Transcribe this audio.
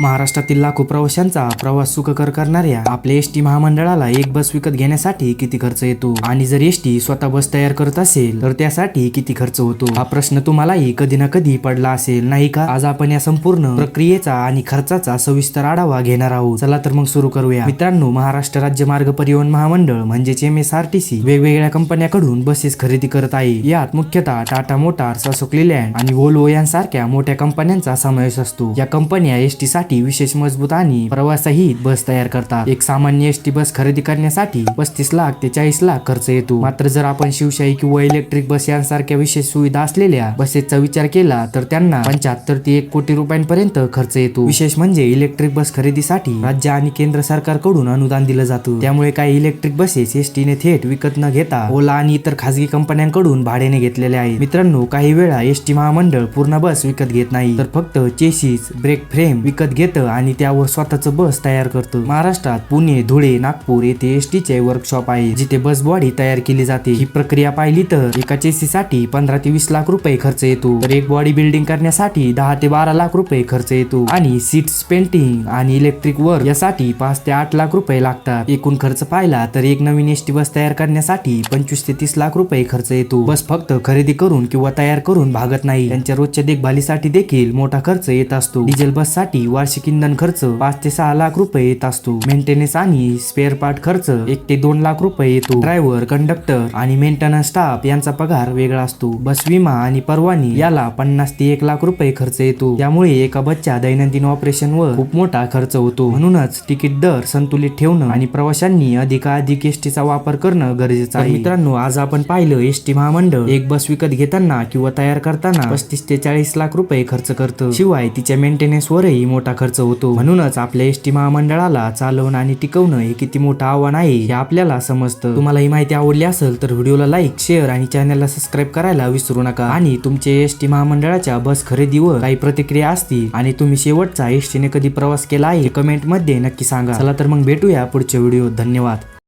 महाराष्ट्रातील लाखो प्रवाशांचा प्रवास सुखकर करणाऱ्या आपल्या एस टी महामंडळाला एक बस विकत घेण्यासाठी किती खर्च येतो? आणि जर एस टी स्वतः बस तयार करत असेल तर त्यासाठी किती खर्च होतो? हा प्रश्न तुम्हालाही कधी ना कधी पडला असेल नाही का? आज आपण या संपूर्ण प्रक्रियेचा आणि खर्चाचा सविस्तर आढावा घेणार आहोत. चला तर मग सुरू करूया. मित्रांनो महाराष्ट्र राज्य मार्ग परिवहन महामंडळ म्हणजेच M S R T C वेगवेगळ्या कंपन्याकडून बसेस खरेदी करत आहे. यात मुख्यतः टाटा मोटार्स अशोक लेलँड आणि वोल्वो यांसारख्या मोठ्या कंपन्यांचा समावेश असतो. या कंपन्या एस टी साठी विशेष मजबूत आणि प्रवासहित बस तयार करतात. एक सामान्य एस टी बस खरेदी करण्यासाठी पस्तीस लाख ते चाळीस लाख खर्च येतो. मात्र जर आपण शिवशाही किंवा इलेक्ट्रिक बस यांसारख्या विशेष सुविधा असलेल्या बसेसचा विचार केला तर त्यांना पंच्याहत्तर ते एक कोटी रुपयांपर्यंत खर्च येतो. विशेष म्हणजे इलेक्ट्रिक बस खरेदीसाठी राज्य आणि केंद्र सरकारकडून अनुदान दिलं जातं. त्यामुळे काही इलेक्ट्रिक बसेस एस टीने थेट विकत न घेता ओला आणि इतर खासगी कंपन्यांकडून भाड्याने घेतलेल्या आहेत. मित्रांनो काही वेळा एस टी महामंडळ पूर्ण बस विकत घेत नाही तर फक्त चेसिस ब्रेक फ्रेम विकत घेतं आणि त्यावर स्वतःच बस तयार करतं. महाराष्ट्रात पुणे धुळे नागपूर येथे एस चे वर्कशॉप आहे जिथे बस बॉडी तयार केली जाते. ही प्रक्रिया पाहिली तर एका चेसी साठी पंधरा ते वीस लाख रुपये खर्च येतो. तर एक बॉडी बिल्डिंग करण्यासाठी दहा ते बारा लाख रुपये खर्च येतो. आणि सीट्स पेंटिंग आणि इलेक्ट्रिक वर्क यासाठी पाच ते आठ लाख रुपये लागतात. एकूण खर्च पाहिला तर एक नवीन एस टी बस तयार करण्यासाठी पंचवीस ते तीस लाख रुपये खर्च येतो. बस फक्त खरेदी करून किंवा तयार करून भागत नाही. त्यांच्या रोजच्या देखभालीसाठी देखील मोठा खर्च येत असतो. डिझेल बससाठी वार्षिक इंधन खर्च पाच ते सहा लाख रुपये येत असतो. मेंटेनन्स आणि स्पेअर पार्ट खर्च एक ते दोन लाख रुपये येतो. ड्रायव्हर कंडक्टर आणि मेंटेनन्स स्टाफ यांचा पगार वेगळा असतो. बस विमा आणि परवानी याला पन्नास ते एक लाख रुपये खर्च येतो. त्यामुळे एका बसच्या दैनंदिन ऑपरेशन वर खूप मोठा खर्च होतो. म्हणूनच तिकीट दर संतुलित ठेवणं आणि प्रवाशांनी अधिकाधिक एस चा वापर करणं गरजेचं आहे. मित्रांनो आज आपण पाहिलं एस टी महामंडळ एक बस विकत घेताना किंवा तयार करताना पस्तीस ते चाळीस लाख रुपये खर्च करतं. शिवाय तिच्या मेंटेनन्स वरही मोठा खर्च होतो. म्हणूनच आपल्या एस टी महामंडळाला चालवणं आणि टिकवणं हे किती मोठं आव्हान आहे हे आपल्याला समजतं. तुम्हाला ही माहिती आवडली असेल तर व्हिडिओला लाईक शेअर आणि चॅनलला सबस्क्राईब करायला विसरू नका. आणि तुमचे एस टी महामंडळाच्या बस खरेदीवर काही प्रतिक्रिया असतील आणि तुम्ही शेवटचा एस टीने कधी प्रवास केला आहे कमेंटमध्ये नक्की सांगा. चला तर मग भेटूया पुढच्या व्हिडिओ धन्यवाद.